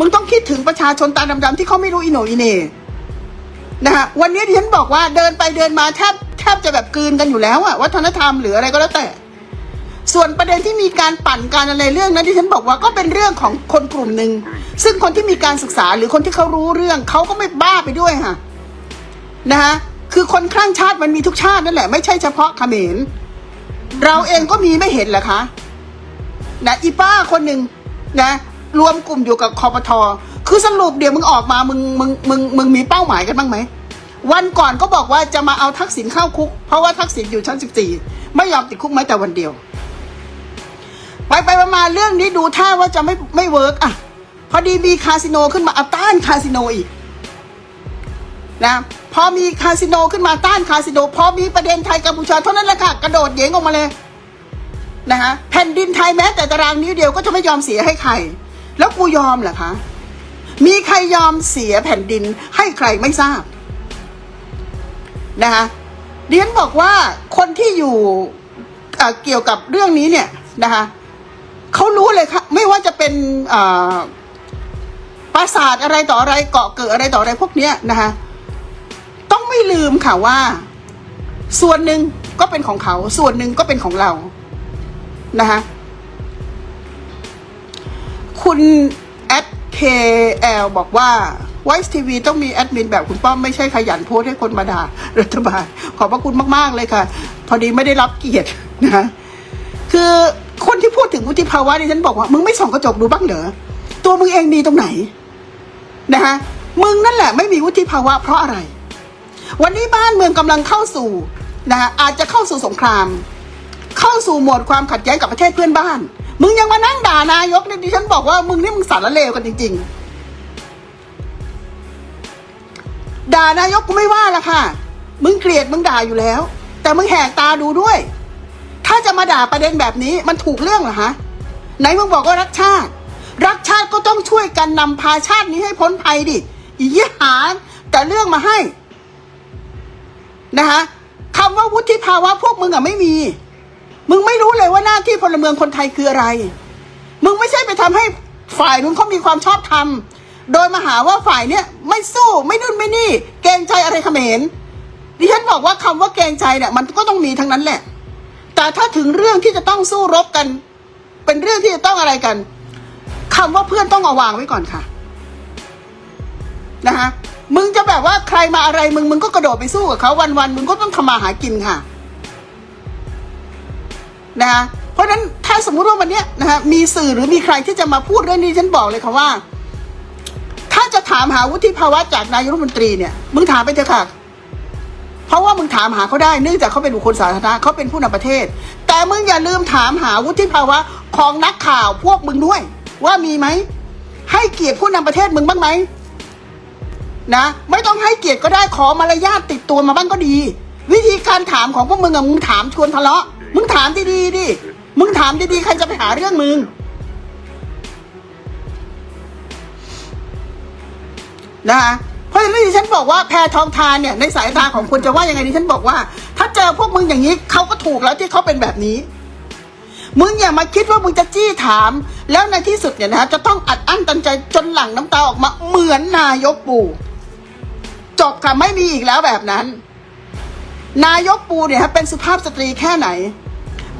มึงต้องคิดถึงประชาชนตาดำๆที่เขาไม่รู้อีโหนอีเน่นะฮะวันนี้ที่ฉันบอกว่าเดินไปเดินมาแทบแทบจะแบบกลืนกันอยู่แล้วอะวัฒนธรรมหรืออะไรก็แล้วแต่ ส่วนประเด็นที่มีการปั่นการอะไรเรื่องนั้นที่ฉันบอกว่าก็เป็นเรื่องของคนกลุ่มหนึ่งซึ่งคนที่มีการศึกษาหรือคนที่เขารู้เรื่องเขาก็ไม่บ้าไปด้วยค่ะนะฮะคือคนคลั่งชาติมันมีทุกชาตินั่นแหละไม่ใช่เฉพาะเขมร เราเองก็มีไม่เห็นเหรอคะนะอีป้าคนหนึ่งนะ รวมกลุ่มอยู่กับคอปทอคือสรุปเดี๋ยวมึงออกมามึงมึงมึงมึงมีเป้าหมายกันบ้างไหมวันก่อนก็บอกว่าจะมาเอาทักษิณเข้าคุก เพราะว่าทักษิณอยู่ชั้นสิบสี่ไม่ยอมติดคุกแม้แต่วันเดียว ไปไปมาเรื่องนี้ดูท่าว่าจะไม่ไม่เวิร์กอะพอดีมีคาสิโนขึ้นมาเอาต้านคาสิโนอีกนะพอมีคาสิโนขึ้นมาต้านคาสิโนพอมีประเด็นไทยกัมพูชาเท่านั้นแหละค่ะกระโดดเยงออกมาเลยนะฮะแผ่นดินไทยแม้แต่ตารางนิ้วเดียวก็จะไม่ยอมเสียให้ใคร แล้วกูยอมเหรอคะ มีใครยอมเสียแผ่นดินให้ใครไม่ทราบนะคะเดียนบอกว่าคนที่อยู่เกี่ยวกับเรื่องนี้เนี่ยนะคะเขารู้เลยค่ะไม่ว่าจะเป็นปราสาทอะไรต่ออะไรเกาะเกิดอะไรต่ออะไรพวกเนี้ยนะคะต้องไม่ลืมค่ะว่า ส่วนหนึ่งก็เป็นของเขา ส่วนหนึ่งก็เป็นของเรานะคะ คุณแอด KL บอกว่า Voice TV ต้องมีแอดมินแบบคุณป้อมไม่ใช่ขยันโพสให้คนมาด่ารัฐบาล ขอบพระคุณมาก ๆ เลยค่ะ พอดีไม่ได้รับเกียรตินะคือคนที่พูดถึงวุฒิภาวะดิฉันบอกว่า มึงไม่ส่องกระจกดูบ้างเหรอ ตัวมึงเองดีตรงไหนนะคะมึงนั่นแหละไม่มีวุฒิภาวะเพราะอะไร วันนี้บ้านเมืองกำลังเข้าสู่นะฮะอาจจะเข้าสู่สงคราม เข้าสู่โหมดความขัดแย้งกับประเทศเพื่อนบ้าน มึงยังมานั่งด่านายกเนี่ยดิฉันบอกว่ามึงนี่มึงสารเลวกันจริง ๆ ด่านายกกูไม่ว่าละค่ะ มึงเกลียดมึงด่าอยู่แล้ว แต่มึงแหกตาดูด้วย ถ้าจะมาด่าประเด็นแบบนี้มันถูกเรื่องเหรอฮะไหนมึงบอกว่ารักชาติ รักชาติก็ต้องช่วยกันนำพาชาตินี้ให้พ้นภัยดิอียหาแต่เรื่องมาให้นะคะคำว่าวุฒิภาวะพวกมึงอะไม่มี มึงไม่รู้เลยว่าหน้าที่พลเมืองคนไทยคืออะไร มึงไม่ใช่ไปทำให้ฝ่ายนู้นเขามีความชอบธรรม โดยมาหาว่าฝ่ายเนี้ยไม่สู้ไม่นู่นไม่นี่ เกรงใจอะไรเขมรดิฉันบอกว่าคำว่าเกรงใจเนี่ยมันก็ต้องมีทั้งนั้นแหละ แต่ถ้าถึงเรื่องที่จะต้องสู้รบกัน เป็นเรื่องที่จะต้องอะไรกันคำว่าเพื่อนต้องเอาวางไว้ก่อนค่ะนะคะมึงจะแบบว่าใครมาอะไรมึงมึงก็กระโดดไปสู้กับเขาวันวันๆมึงก็ต้องทำมาหากินค่ะ นะคะเพราะฉะนั้นถ้าสมมุติว่าวันนี้นะคะมีสื่อหรือมีใครที่จะมาพูดเรื่องนี้ฉันบอกเลยค่ะว่า ถ้าจะถามหาวุฒิภาวะจากนายรัฐมนตรีเนี่ยมึงถามไปเถอะค่ะเพราะว่ามึงถามหาเขาได้เนื่องจากเขาเป็นบุคคลสาธารณะเขาเป็นผู้นำประเทศ แต่มึงอย่าลืมถามหาวุฒิภาวะของนักข่าวพวกมึงด้วย ว่ามีไหมให้เกียรติผู้นำประเทศมึงบ้างไหมนะไม่ต้องให้เกียรติก็ได้ขอมารยาทติดตัวมาบ้างก็ดี วิธีการถามของพวกมึงอะมึงถามชวนทะเลาะ มึงถามดีๆดิ มึงถามดีๆ ใครจะไปหาเรื่องมึง นะคะเพราะฉะนั้นดิฉันบอกว่าแพทองทานเนี่ย ในสายตาของคุณจะว่ายังไงดิฉันบอกว่า ถ้าเจอพวกมึงอย่างนี้เขาก็ถูกแล้วที่เขาเป็นแบบนี้ มึงอย่ามาคิดว่ามึงจะจี้ถาม แล้วในที่สุดเนี่ยนะฮะจะต้องอัดอั้นตันใจจนหลั่งน้ำตาออกมาเหมือนนายกปู่ จบค่ะไม่มีอีกแล้วแบบนั้น นายกปูเนี่ยฮะเป็นสุภาพสตรีแค่ไหน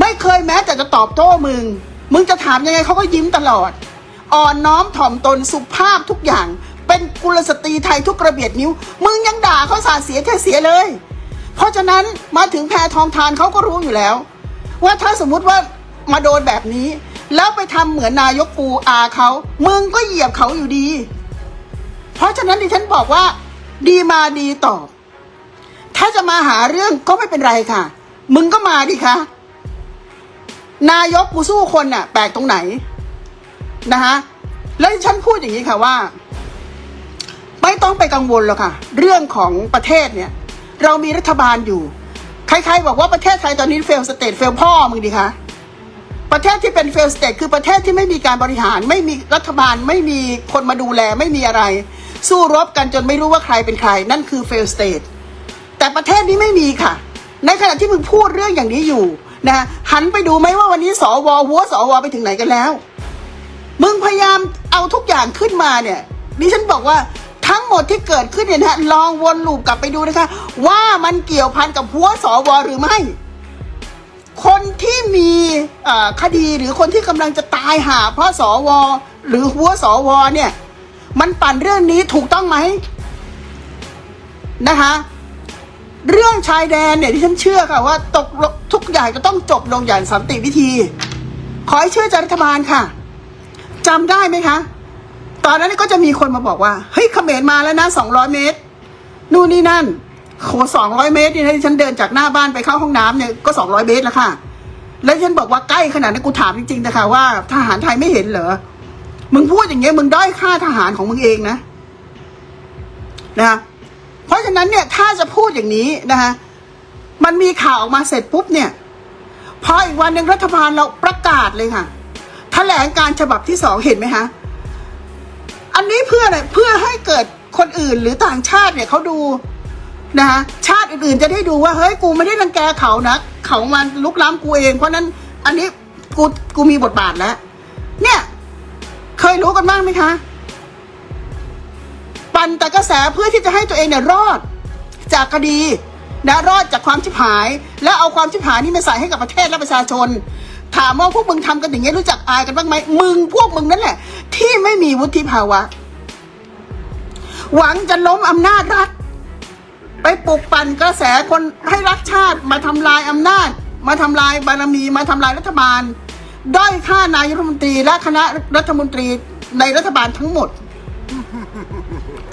ไม่เคยแม้แต่จะตอบโต้มึง มึงจะถามยังไงเขาก็ยิ้มตลอด อ่อนน้อมถ่อมตนสุภาพทุกอย่าง เป็นกุลสตรีไทยทุกระเบียดนิ้ว มึงยังด่าเขาสาเสียแค่เสียเลย เพราะฉะนั้นมาถึงแพทองทานเขาก็รู้อยู่แล้ว ว่าถ้าสมมุติว่ามาโดนแบบนี้ แล้วไปทำเหมือนนายกปูอาเขามึงก็เหยียบเขาอยู่ดี เพราะฉะนั้นดิฉันบอกว่า ดีมาดีตอบ ถ้าจะมาหาเรื่องก็ไม่เป็นไรค่ะ มึงก็มาดิคะ นายกกูสู้คนน่ะ แปลกตรงไหนนะคะแล้วฉันพูดอย่างนี้ค่ะว่า ไม่ต้องไปกังวลหรอกค่ะ เรื่องของประเทศเนี่ย เรามีรัฐบาลอยู่ ใครๆบอกว่าประเทศไทยตอนนี้เฟลสเตทเฟลพ่อมึงดิคะประเทศที่เป็นเฟลสเตทคือประเทศที่ไม่มีการบริหาร ไม่มีรัฐบาลไม่มีคนมาดูแล ไม่มีอะไร สู้รบกันจนไม่รู้ว่าใครเป็นใคร นั่นคือเฟลสเตท แต่ประเทศนี้ไม่มีค่ะ ในขณะที่มึงพูดเรื่องอย่างนี้อยู่นะหันไปดูไหมว่าวันนี้สวหัวสวไปถึงไหนกันแล้ว มึงพยายามเอาทุกอย่างขึ้นมาเนี่ยดิฉันบอกว่าทั้งหมดที่เกิดขึ้นเนี่ยนะลองวนลูปกลับไปดูนะคะ ว่ามันเกี่ยวพันกับหัวสวหรือไม่ คนที่มีคดีหรือคนที่กำลังจะตายหาเพราะสวหรือหัวสวเนี่ย มันปั่นเรื่องนี้ถูกต้องไหมนะคะ เรื่องชายแดนเนี่ยที่ฉันเชื่อค่ะว่าตกทุกอย่างจะต้องจบลงอย่างสันติวิธี ขอให้เชื่อใจรัฐบาลค่ะจำได้ไหมคะ ตอนนั้นก็จะมีคนมาบอกว่า เฮ้ยเขมรมาแล้วนะสองร้อยเมตร นู่นนี่นั่นโหสองร้อยเมตรนี่นะที่ฉันเดินจากหน้าบ้านไปเข้าห้องน้ำเนี่ยก็สองร้อยเมตรแล้วค่ะ แล้วฉันบอกว่าใกล้ขนาดนั้นกูถามจริงๆนะคะว่าทหารไทยไม่เห็นเหรอ มึงพูดอย่างเงี้ยมึงด้อยค่าทหารของมึงเองนะนะ ราะฉะนั้นเนี่ยถ้าจะพูดอย่างนี้นะคะมันมีข่าวออกมาเสร็จปุ๊บเนี่ยพออีกวันหนึ่งรัฐบาลเราประกาศเลยค่ะแถลงการฉบับที่สองเห็นไหมคะอันนี้เพื่ออะไรเพื่อให้เกิดคนอื่นหรือต่างชาติเนี่ยเขาดูนะคะชาติอื่นๆจะได้ดูว่าเฮ้ยกูไม่ได้รังแกเขานะเขามันลุกล้ำกูเอง เพราะนั้นอันนี้กูกูมีบทบาทแล้ว เนี่ย เคยรู้กันบ้างไหมคะ ปั่นแต่กระแสเพื่อที่จะให้ตัวเองเนี่ยรอด จากคดีนะรอดจากความชิบหาย แล้วเอาความชิบหายนี่มาใส่ให้กับประเทศและประชาชน ถามว่าพวกมึงทำกันอย่างนี้ยรู้จักอายกันบ้างไหมมึงพวกมึงนั่นแหละ ที่ไม่มีวุฒิภาวะ หวังจะล้มอำนาจรัฐ ไปปลุกปั่นกระแสคนให้รักชาติมาทำลายอำนาจ มาทำลายบารมีมาทำลายรัฐบาล ด้อยค่านายรัฐมนตรีและคณะรัฐมนตรีในรัฐบาลทั้งหมด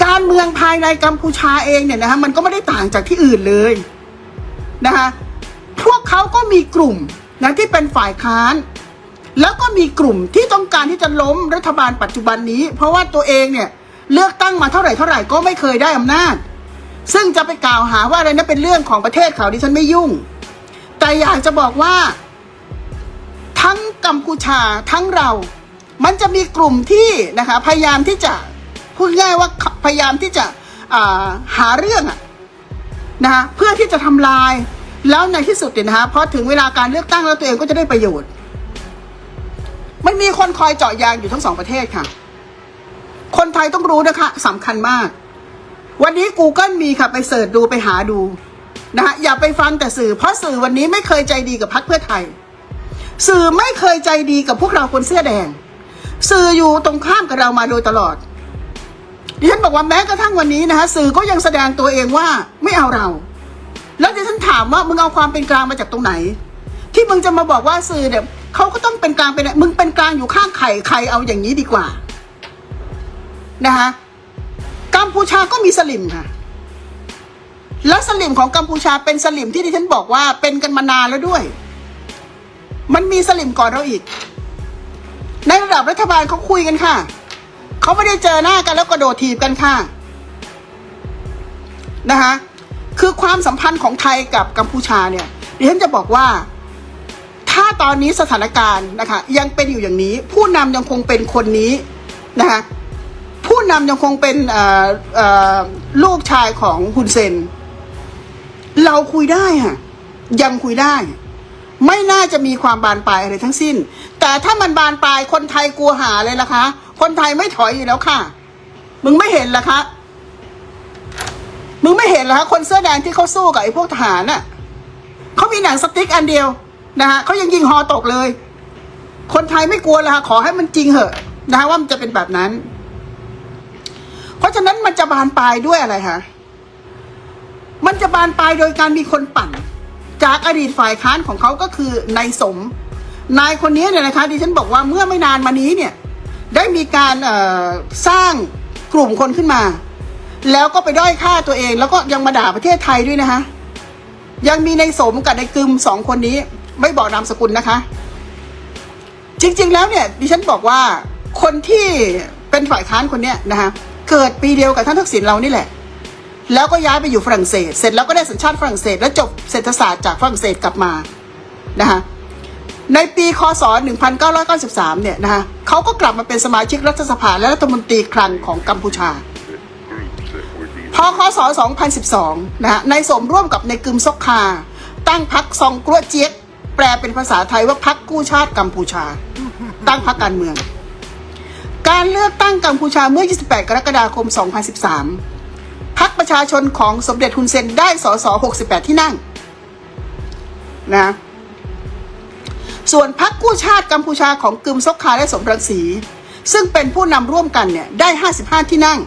การเมืองภายในกัมพูชาเองเนี่ยนะฮะมันก็ไม่ได้ต่างจากที่อื่นเลยนะคะพวกเขาก็มีกลุ่มนะที่เป็นฝ่ายค้าน แล้วก็มีกลุ่มที่ต้องการที่จะล้มรัฐบาลปัจจุบันนี้ เพราะว่าตัวเองเนี่ยเลือกตั้งมาเท่าไหร่เท่าไหร่ก็ไม่เคยได้อำนาจ ซึ่งจะไปกล่าวหาว่าอะไรนะเป็นเรื่องของประเทศเขาดิฉันไม่ยุ่ง แต่อยากจะบอกว่า ทั้งกัมพูชาทั้งเรา มันจะมีกลุ่มที่นะคะพยายามที่จะ พูดง่ายว่าพยายามที่จะาหาเรื่องอะนะคะเพื่อที่จะทำลายแล้วในที่สุดเนี่ยนะคะพอถึงเวลาการเลือกตั้งแล้วตัวเองก็จะได้ประโยชน์มันมีคนคอยเจาะยางอยู่ทั้งสองประเทศค่ะ คนไทยต้องรู้นะคะสำคัญมาก วันนี้ Google มีค่ะไปเสิร์ชดูไปหาดูนะคะอย่าไปฟังแต่สื่อ เพราะสื่อวันนี้ไม่เคยใจดีกับพรรคเพื่อไทย สื่อไม่เคยใจดีกับพวกเราคนเสื้อแดง สื่ออยู่ตรงข้ามกับเรามาโดยตลอด ดิฉันบอกว่าแม้กระทั่งวันนี้นะคะสื่อก็ยังแสดงตัวเองว่าไม่เอาเรา แล้วดิฉันถามว่ามึงเอาความเป็นกลางมาจากตรงไหน ที่มึงจะมาบอกว่าสื่อเนี่ยเขาก็ต้องเป็นกลางเป็นมึงเป็นกลางอยู่ข้างไข่ใครเอาอย่างนี้ดีกว่านะคะกัมพูชาก็มีสลิมค่ะ แล้วสลิมของกัมพูชาเป็นสลิมที่ดิฉันบอกว่าเป็นกันมานานแล้วด้วย มันมีสลิมก่อนเราอีก ในระดับรัฐบาลเขาคุยกันค่ะ เขาไม่ได้เจอหน้ากันแล้วกระโดดถีบกันค่ะนะคะคือความสัมพันธ์ของไทยกับกัมพูชาเนี่ยดิฉันจะบอกว่า ถ้าตอนนี้สถานการณ์นะคะ ยังเป็นอยู่อย่างนี้ ผู้นำยังคงเป็นคนนี้นะคะผู้นำยังคงเป็นลูกชายของฮุนเซน เราคุยได้ค่ะยังคุยได้ ไม่น่าจะมีความบานปลายอะไรทั้งสิ้น แต่ถ้ามันบานปลายคนไทยกลัวหาเลยล่ะคะ คนไทยไม่ถอยอยู่แล้วค่ะ มึงไม่เห็นเหรอคะ มึงไม่เห็นเหรอคะคนเสื้อแดงที่เขาสู้กับไอ้พวกทหารน่ะเขามีหนังสติ๊กอันเดียวนะฮะเขายังยิงฮอตกเลย คนไทยไม่กลัวเลยค่ะ ขอให้มันจริงเหอะนะฮะว่ามันจะเป็นแบบนั้น เพราะฉะนั้นมันจะบานปลายด้วยอะไรคะมันจะบานปลายโดยการมีคนปั่น จากอดีตฝ่ายค้านของเขาก็คือนายสม นายคนนี้เนี่ยนะคะดิฉันบอกว่าเมื่อไม่นานมานี้เนี่ย ได้มีการสร้างกลุ่มคนขึ้นมา แล้วก็ไปด้อยค่าตัวเอง แล้วก็ยังมาด่าประเทศไทยด้วยนะคะยังมีในสมกับในกึมสองคนนี้ ไม่บอกนามสกุลนะคะ จริง ๆ แล้วเนี่ยดิฉันบอกว่าคนที่เป็นฝ่ายค้านคนเนี้ยนะคะเกิดปีเดียวกับท่านทักษิณเรานี่แหละ แล้วก็ย้ายไปอยู่ฝรั่งเศส เสร็จแล้วก็ได้สัญชาติฝรั่งเศส แล้วจบเศรษฐศาสตร์จากฝรั่งเศสกลับมานะคะ ในปีคศ 1993 เนี่ยนะคะเขาก็กลับมาเป็นสมาชิกรัฐสภาและรัฐมนตรีคลังของกัมพูชา พอคศ 2012 นะฮะในสมร่วมกับในกึมซอกคา ตั้งพักซองกลัวเจี๊ยกแปลเป็นภาษาไทยว่าพักกู้ชาติกัมพูชา ตั้งพักการเมือง การเลือกตั้งกัมพูชาเมื่อ 28 กรกฎาคม 2013พรรคประชาชนของสมเด็จฮุนเซนได้สส 68 ที่นั่งนะ ส่วนพรรคกู้ชาติกัมพูชาของกึมซกคาและสมรังสี ซึ่งเป็นผู้นำร่วมกันเนี่ยได้ 55 ที่นั่ง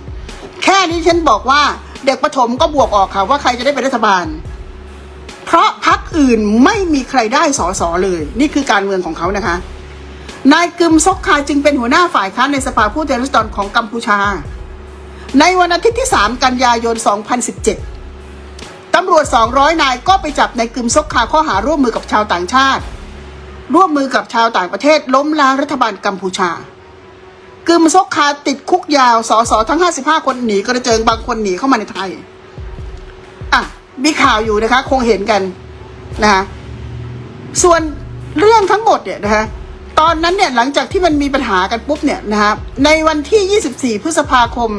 แค่นี้ฉันบอกว่าเด็กประถมก็บวกออกค่ะว่าใครจะได้เป็นรัฐบาล เพราะพรรคอื่นไม่มีใครได้สอสอเลย นี่คือการเมืองของเขานะคะ นายกึมซกคาจึงเป็นหัวหน้าฝ่ายค้านในสภาผู้แทนราษฎรของกัมพูชา ในวันอาทิตย์ที่ 3 กันยายน 2017ตำรวจ 200 นายก็ไปจับนายกึมซกคาข้อหาร่วมมือกับชาวต่างชาติ ร่วมมือกับชาวต่างประเทศล้มล้างรัฐบาลกัมพูชา กึมซกคาติดคุกยาวสอสอทั้ง 55 คนหนีกระเจิงบางคนหนีเข้ามาในไทย อะ มีข่าวอยู่นะคะ คงเห็นกันนะคะส่วนเรื่องทั้งหมดเนี่ยนะคะตอนนั้นเนี่ยหลังจากที่มันมีปัญหากันปุ๊บเนี่ยนะคะในวันที่ 24 พฤษภาคม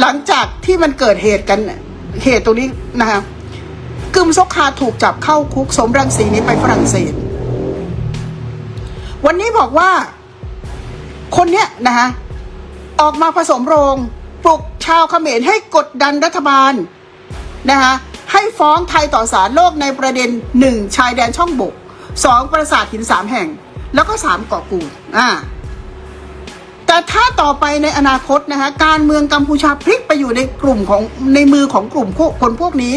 หลังจากที่มันเกิดเหตุกันเหตุตรงนี้นะคะกึมซกคาถูกจับเข้าคุกสมรังสีนี้ไปฝรั่งเศส วันนี้บอกว่า คนเนี้ยนะคะออกมาผสมโรง ปลุกชาวเขมรให้กดดันรัฐบาลนะคะให้ฟ้องไทยต่อศาลโลกในประเด็นหนึ่งชายแดนช่องบกสองปราสาทหินสามแห่ง แล้วก็สามเกาะกูดอ่าแต่ถ้าต่อไปในอนาคตนะคะการเมืองกัมพูชาพลิกไปอยู่ในกลุ่มของในมือของกลุ่มคนพวกนี้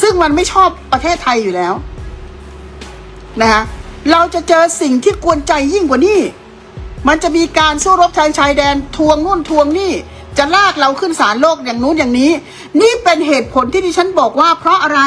ซึ่งมันไม่ชอบประเทศไทยอยู่แล้วนะคะ เราจะเจอสิ่งที่กวนใจยิ่งกว่านี้ มันจะมีการสู้รบทางชายแดนทวงนู่นทวงนี่ จะลากเราขึ้นศาลโลกอย่างนู้นอย่างนี้ นี่เป็นเหตุผลที่ดิฉันบอกว่าเพราะอะไร